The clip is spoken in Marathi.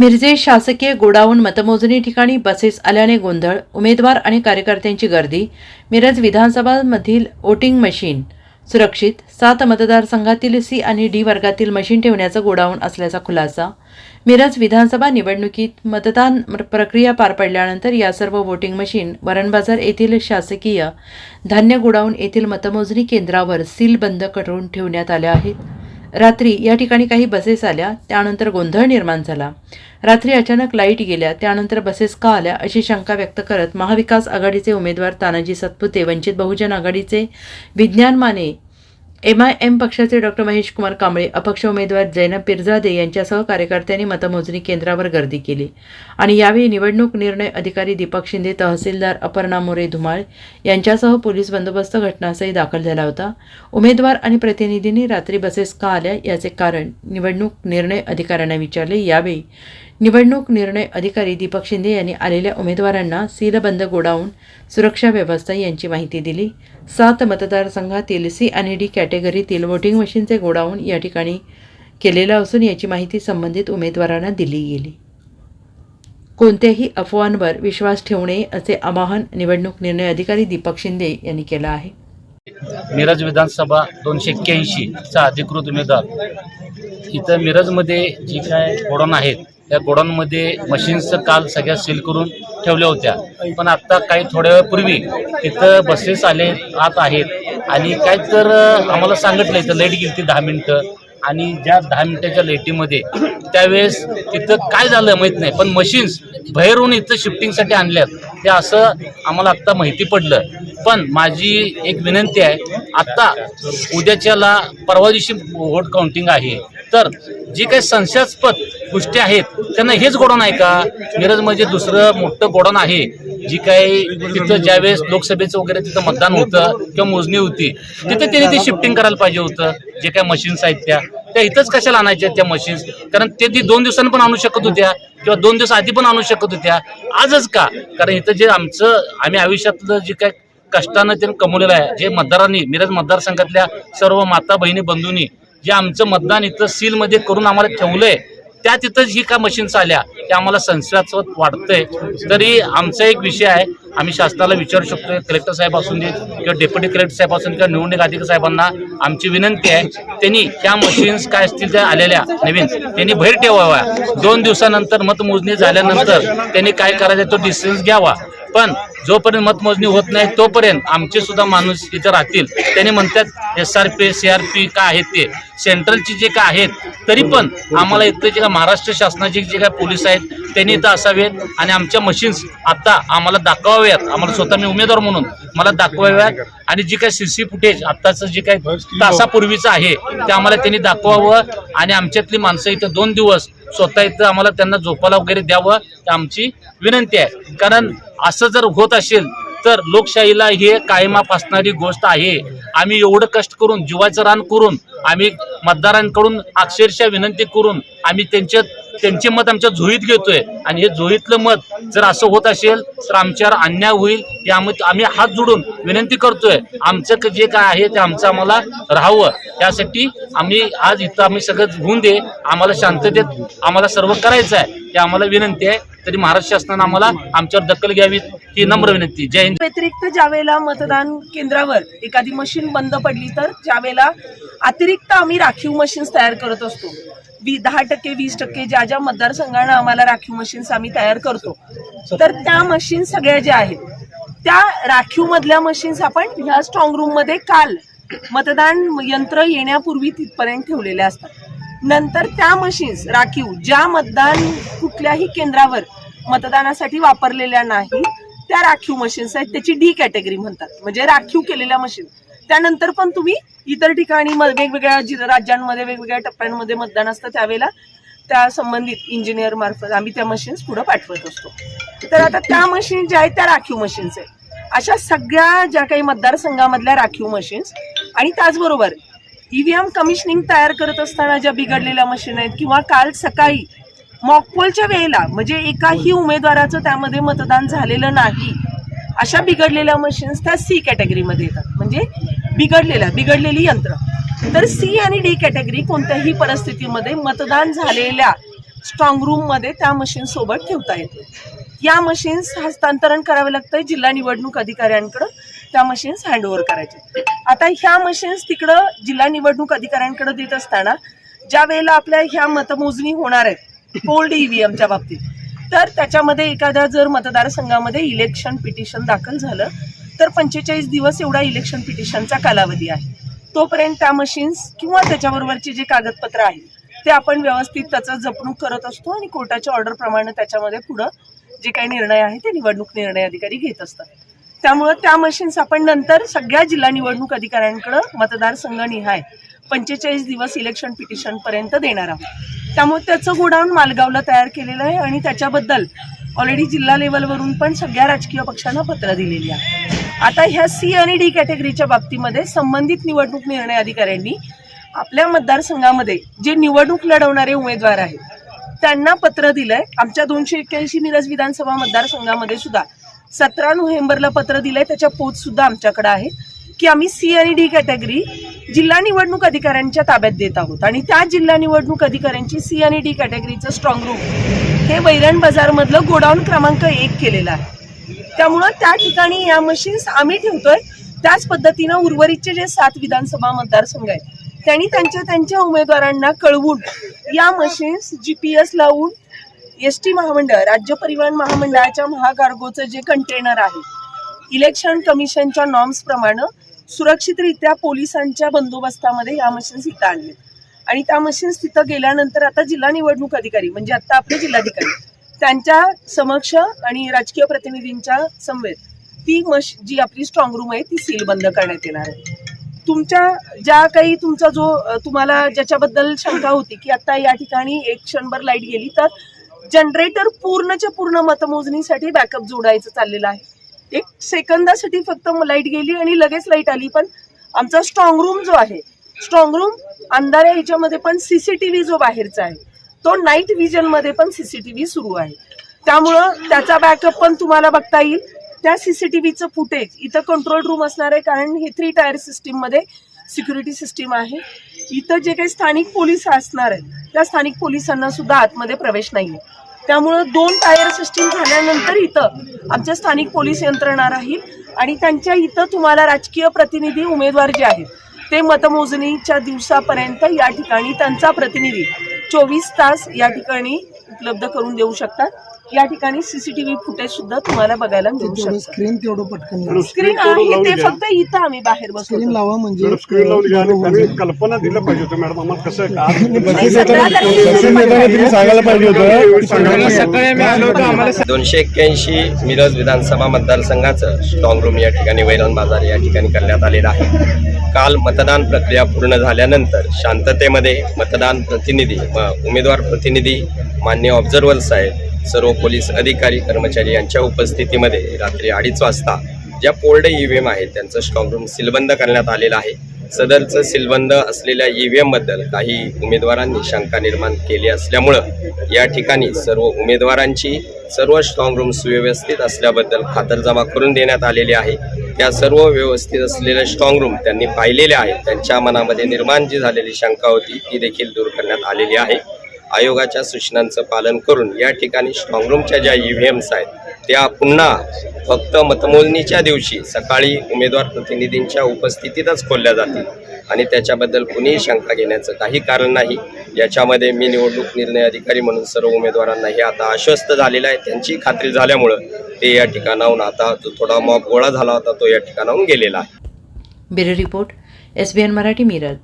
मिरजे शासकीय गोडाऊन मतमोजणी ठिकाणी बसेस आल्याने गोंधळ उमेदवार आणि कार्यकर्त्यांची गर्दी मिरज विधानसभामधील वोटिंग मशीन सुरक्षित सात मतदारसंघातील सी आणि डी वर्गातील मशीन ठेवण्याचं गोडाऊन असल्याचा खुलासा मिरज विधानसभा निवडणुकीत मतदान प्रक्रिया पार पडल्यानंतर या सर्व वोटिंग मशीन वरणबाजार येथील शासकीय धान्य गोडाऊन येथील मतमोजणी केंद्रावर सील बंद करून ठेवण्यात आल्या आहेत. रात्री या ठिकाणी काही बसेस आल्या त्यानंतर गोंधळ निर्माण झाला. रात्री अचानक लाइट गेल्या त्यानंतर बसेस का आल्या अशी शंका व्यक्त करत महाविकास आघाडीचे उमेदवार तानाजी सतपुते वंचित बहुजन आघाडीचे Vidnyan Mane M I M पक्षाचे डॉक्टर महेश कुमार कांबळे अपक्ष उमेदवार जैनब पिरजादे यांच्यासह कार्यकर्त्यांनी मतमोजणी केंद्रावर गर्दी केली. आणि यावेळी निवडणूक निर्णय अधिकारी दीपक शिंदे तहसीलदार अपर्णा मोरे धुमाळ यांच्यासह पोलीस बंदोबस्त घटनास्थळी दाखल झाला होता. उमेदवार आणि प्रतिनिधींनी रात्री बसेस का आल्या याचे कारण निवडणूक निर्णय अधिकाऱ्यांना विचारले. यावेळी निवडणूक निर्णय अधिकारी दीपक शिंदे यांनी आलेल्या उमेदवारांना सीलबंद गोडाऊन सुरक्षा व्यवस्था यांची माहिती दिली. सात मतदारसंघातील सी आणि डी कॅटेगरीतील वोटिंग मशीनचे गोडाऊन या ठिकाणी केलेलं असून याची माहिती संबंधित उमेदवारांना दिली गेली. कोणत्याही अफवांवर विश्वास ठेवू नये असे आवाहन निवडणूक निर्णय अधिकारी दीपक शिंदे यांनी केलं आहे. मिरज विधानसभा दोनशे एक्क्याऐंशीचा अधिकृत उमेदवार. इथं मिरजमध्ये जी काय गोडाऊन आहेत त्या गोडाऊनमध्ये मशीन्स काल सगळ्या सील करून ठेवल्या होत्या. पण आत्ता काही थोड्या वेळापूर्वी तिथं बसेस आले आत आहेत. आणि काय तर आम्हाला सांगितलं इथं लाइट गेली ती दहा मिनटं. आणि ज्या दहा मिनिटाच्या लाईटीमध्ये त्यावेळेस तिथं काय झालं माहीत नाही पण मशीन्स बाहेरून इथं शिफ्टिंगसाठी आणल्यात. ते असं आम्हाला आत्ता माहिती पडलं. पण माझी एक विनंती आहे आत्ता उद्याच्याला परवा दिवशी व्होट काउंटिंग आहे. तर जी काही संशयास्पद गोष्टी आहेत. त्यांना हेच गोडाऊन आहे का? मिरज म्हणजे दुसरं मोठं गोडाऊन आहे. जी काही तिथं ज्यावेळेस लोकसभेचं वगैरे तिथं मतदान होतं किंवा मोजणी होती तिथे त्यांनी ते शिफ्टिंग करायला पाहिजे होतं जे काय मशीन्स आहेत त्या. त्या इथंच कशाला आणायच्या त्या मशीन्स कारण ते ती दोन दिवसांनी पण आणू शकत होत्या किंवा दोन दिवस आधी पण आणू शकत होत्या. आजच का? कारण इथं जे आमचं आम्ही आयुष्यातलं जे काय कष्टानं त्यांनी कमवलेलं आहे जे मतदारांनी मिरज मतदारसंघातल्या सर्व माता बहिणी बंधूंनी जे आमचं मतदान इथं सीलमध्ये करून आम्हाला ठेवलंय त्या तिथं जी का मशीन्स आल्या त्या आम्हाला संशयास्पद वाटतंय तरी आमचा एक विषय आहे आम्ही शासनाला विचारू शकतो कलेक्टर साहेब असून दे किंवा डेप्युटी कलेक्टर साहेब असून किंवा निवडणूक अधिकारी साहेबांना आमची विनंती आहे त्यांनी त्या मशीन्स काय असतील त्या आलेल्या नवीन त्यांनी भैर ठेवाव्या दोन दिवसानंतर मतमोजणी झाल्यानंतर त्यांनी काय करायचं तो डिसिजन्स घ्यावा. पण जोपर्यंत मतमोजणी होत नाही तोपर्यंत आमचे सुद्धा माणूस इथे राहतील. त्यांनी म्हणतात S R P C R P काय आहेत ते? सेंट्रलचे जे काय आहेत तरी पण आम्हाला इथं जे काय महाराष्ट्र शासनाचे जे काय पोलीस आहेत त्यांनी इथं असावेत आणि आमच्या मशीन्स आता आम्हाला दाखवाव्यात. आम्हाला स्वतः मी उमेदवार म्हणून मला दाखवाव्यात. आणि जी काय सी फुटेज आत्ताचं जे काय तासापूर्वीचं आहे ते आम्हाला त्यांनी दाखवावं आणि आमच्यातली माणसं इथं दोन दिवस स्वतः इथं आम्हाला त्यांना झोपायला वगैरे द्यावं आमची विनंती आहे. कारण असं जर होत असेल तर लोकशाहीला हे कायमाप असणारी गोष्ट आहे. आम्ही एवढं कष्ट करून जीवाचं रान करून आम्ही मतदारांकडून अक्षरशः विनंती करून आम्ही त्यांच्या त्यांचे मत आमच्या झोळीत घेतोय. आणि हे झोळीतलं मत जर असं होत असेल तर आमच्यावर अन्याय होईल हे आम्ही हात जोडून विनंती करतोय. आमचं जे काय आहे ते आमचं आम्हाला राहावं. त्यासाठी आम्ही आज इथं आम्ही सगळं होऊन दे. आम्हाला शांततेत आम्हाला सर्व करायचं आहे. हे आम्हाला विनंती आहे. तरी महाराष्ट्र शासनानं आम्हाला आमच्यावर दखल घ्यावी ही नम्र विनंती. जय हिंद. व्यतिरिक्त ज्यावेळेला मतदान केंद्रावर एखादी मशीन बंद पडली तर ज्यावेळेला अतिरिक्त आम्ही राखीव मशीन्स तयार करत असतो. दहा टक्के वीस टक्के ज्या ज्या मतदारसंघांना आम्हाला राखीव मशीन्स आम्ही तयार करतो. तर त्या मशीन सगळ्या ज्या आहेत त्या राखीव मधल्या मशीन्स आपण ह्या स्ट्रॉंग रूममध्ये काल मतदान यंत्र येण्यापूर्वी तिथपर्यंत ठेवलेल्या असतात. नंतर त्या मशीन्स राखीव ज्या मतदान कुठल्याही केंद्रावर मतदानासाठी वापरलेल्या नाही त्या राखीव मशीन्स आहेत त्याची डी कॅटेगरी म्हणतात. म्हणजे राखीव केलेल्या मशीन त्यानंतर पण तुम्ही इतर ठिकाणी वेगवेगळ्या राज्यांमध्ये वेगवेगळ्या टप्प्यांमध्ये मतदान असतं त्यावेळेला त्या संबंधित इंजिनियर मार्फत आम्ही त्या मशीन्स पुढे पाठवत असतो. तर आता त्या मशीन ज्या आहेत त्या राखीव मशीन्स आहेत. अशा सगळ्या ज्या काही मतदारसंघामधल्या राखीव मशीन्स आणि त्याचबरोबर ईव्हीएम कमिशनिंग तयार करत असताना ज्या बिघडलेल्या मशीन आहेत किंवा काल सकाळी मॉकपोलच्या वेळेला म्हणजे एकाही उमेदवाराचं त्यामध्ये मतदान झालेलं नाही अशा बिघडलेल्या मशीन्स त्या सी कॅटेगरीमध्ये येतात. म्हणजे बिघडलेल्या बिघडलेली यंत्र. तर सी आणि डी कॅटेगरी कोणत्याही परिस्थितीमध्ये मतदान झालेल्या स्ट्रॉंग रूममध्ये त्या मशीन सोबत ठेवता येते. या मशीन्स हस्तांतरण करावे लागतं जिल्हा निवडणूक अधिकाऱ्यांकडं त्या मशीन्स हँडओव्हर करायचे. आता ह्या मशीन्स तिकडं जिल्हा निवडणूक अधिकाऱ्यांकडे देत असताना ज्या वेळेला आपल्या ह्या मतमोजणी होणार आहेत कोल्ड ईव्हीएमच्या बाबतीत तर त्याच्यामध्ये एखाद्या जर मतदारसंघामध्ये इलेक्शन पिटिशन दाखल झालं तर पंचेचाळीस दिवस एवढा इलेक्शन पिटिशनचा कालावधी आहे. तोपर्यंत त्या मशीन्स किंवा त्याच्याबरोबरची जे कागदपत्र आहेत ते आपण व्यवस्थित त्याचं जपणूक करत असतो आणि कोर्टाच्या ऑर्डरप्रमाणे त्याच्यामध्ये पुढं जे काही निर्णय आहे ते निवडणूक निर्णय अधिकारी घेत असतात. त्यामुळं त्या मशीन्स आपण नंतर सगळ्या जिल्हा निवडणूक अधिकाऱ्यांकडं मतदारसंघ निहाय पंचेचाळीस दिवस इलेक्शन पिटिशनपर्यंत देणार आहोत. त्यामुळे त्याचं गोडाऊन मालगावला तयार केलेलं आहे आणि त्याच्याबद्दल ऑलरेडी जिल्हा लेवलवरून पण सगळ्या राजकीय पक्षांना पत्र दिलेली आहे. आता ह्या सी आणि डी कॅटेगरीच्या बाबतीमध्ये संबंधित निवडणूक निर्णय अधिकाऱ्यांनी आपल्या मतदारसंघामध्ये जे निवडणूक लढवणारे उमेदवार आहेत त्यांना पत्र दिलंय. आमच्या दोनशे एक्क्याऐंशी मिरज विधानसभा मतदारसंघामध्ये सुद्धा सतरा नोव्हेंबरला पत्र दिलंय. त्याच्या पोच सुद्धा आमच्याकडे आहे की आम्ही सी आणि डी कॅटेगरी जिल्हा निवडणूक अधिकाऱ्यांच्या ताब्यात देत आहोत. आणि त्या जिल्हा निवडणूक अधिकाऱ्यांची सी आणि डी कॅटेगरीचं स्ट्रॉंग रूम हे वैरण बाजारमधलं गोडाऊन क्रमांक एक केलेलं आहे. त्यामुळं त्या ठिकाणी या मशीन्स आम्ही ठेवतोय. त्याच पद्धतीनं उर्वरितचे जे सात विधानसभा मतदारसंघ आहेत त्यांनी त्यांच्या त्यांच्या उमेदवारांना कळवून या मशीन्स जी पी एस लावून एस टी महामंडळ राज्य परिवहन महामंडळाच्या महाकार्गोचं जे कंटेनर आहे इलेक्शन कमिशनच्या नॉर्म्सप्रमाणे सुरक्षितरित्या पोलिसांच्या बंदोबस्तामध्ये या मशीन्स इथं आणले आणि त्या मशीन्स तिथं गेल्यानंतर आता जिल्हा निवडणूक अधिकारी म्हणजे आता आपले जिल्हाधिकारी त्यांच्या समक्ष आणि राजकीय प्रतिनिधींच्या समवेत ती मश जी आपली स्ट्रॉंग रूम आहे ती सील बंद करण्यात येणार आहे. तुमच्या ज्या काही तुमचा जो तुम्हाला ज्याच्याबद्दल शंका होती की आता या ठिकाणी एक क्षणभर लाइट गेली तर जनरेटर पूर्णच्या पूर्ण मतमोजणीसाठी बॅकअप जोडायचं चाललेलं आहे. एक सेकंदासाठी फक्त लाइट गेली आणि लगेच लाइट आली. पण आमचा स्ट्रॉंग रूम जो आहे स्ट्रॉंग रूम अंधाऱ्या ह्याच्यामध्ये पण सीसीटीव्ही जो बाहेरचा आहे तो नाईट विजनमध्ये पण सीसीटीव्ही सुरू आहे. त्यामुळं त्याचा बॅकअप पण तुम्हाला बघता येईल. त्या सीसीटीव्हीचं फुटेज इथं कंट्रोल रूम असणार आहे कारण हे थ्री टायर सिस्टीममध्ये सिक्युरिटी सिस्टीम आहे. इथं जे काही स्थानिक पोलीस असणार आहेत त्या स्थानिक पोलिसांना सुद्धा आतमध्ये प्रवेश नाही आहे त्यामुळं दोन टायर सिस्टीम झाल्यानंतर इथं आमच्या स्थानिक पोलीस यंत्रणा राहील आणि त्यांच्या इथं तुम्हाला राजकीय प्रतिनिधी उमेदवार जे आहेत ते मतमोजणीच्या दिवसापर्यंत या ठिकाणी त्यांचा प्रतिनिधी चोवीस तास या ठिकाणी उपलब्ध करून देऊ शकतात. या ठिकाणी सीसीटीव्ही फुटेज सुद्धा तुम्हाला बघायला मिळू तेवढं शकतं. स्क्रीन तेवढं पटकन लावा. स्क्रीन आहे ते फक्त इथं आम्ही बाहेर स्क्रीन बसतो लावा म्हणजे स्क्रीन लावून घ्या. आणि. त्यांनी कल्पना दिलं पाहिजे होतं मॅडम. आम्हाला कसं आहे का. तुम्ही सांगायला पाहिजे होतं. दोनशे एक्क्याऐंशी मिरज विधानसभा मतदारसंघाचं स्ट्रॉंग रूम या ठिकाणी वैरण बाजार या ठिकाणी करण्यात आलेलं आहे. काल मतदान प्रक्रिया पूर्ण झाल्यानंतर शांततेमध्ये मतदान प्रतिनिधी व उमेदवार प्रतिनिधी मान्य ऑब्झर्वर साहेब सर्व पोलीस अधिकारी कर्मचारी यांच्या उपस्थितीमध्ये रात्री अडीच वाजता ज्या पोल्ड ई व्ही एम आहेत त्यांचं स्ट्रॉंग रूम सीलबंद करण्यात आलेलं आहे. सदरचं सीलबंद असलेल्या ई व्ही एमबद्दल काही उमेदवारांनी शंका निर्माण केली असल्यामुळं या ठिकाणी सर्व उमेदवारांची सर्व स्ट्रॉंग रूम सुव्यवस्थित असल्याबद्दल खातरजमा करून देण्यात आलेली आहे. त्या सर्व व्यवस्थित असलेल्या स्ट्रॉंग रूम त्यांनी पाहिलेल्या आहेत. त्यांच्या मनामध्ये निर्माण जी झालेली शंका होती ती देखील दूर करण्यात आलेली आहे. आयोगाच्या सूचनांचं पालन करून या ठिकाणी स्ट्रॉंगरूमच्या ज्या ई व्ही एम्स आहेत त्या पुन्हा फक्त मतमोजणीच्या दिवशी सकाळी उमेदवार प्रतिनिधींच्या उपस्थितीतच खोलल्या जातील. आणि त्याच्याबद्दल कुणीही शंका घेण्याचं काही कारण नाही. याच्यामध्ये मी निवडणूक निर्णय अधिकारी म्हणून सर्व उमेदवारांना हे आता आश्वस्त झालेलं आहे. त्यांची खात्री झाल्यामुळं ते या ठिकाणाहून आता जो थोडा मॉब गोळा झाला होता तो या ठिकाणाहून गेलेला आहे. Bureau report S B N Marathi Miraj.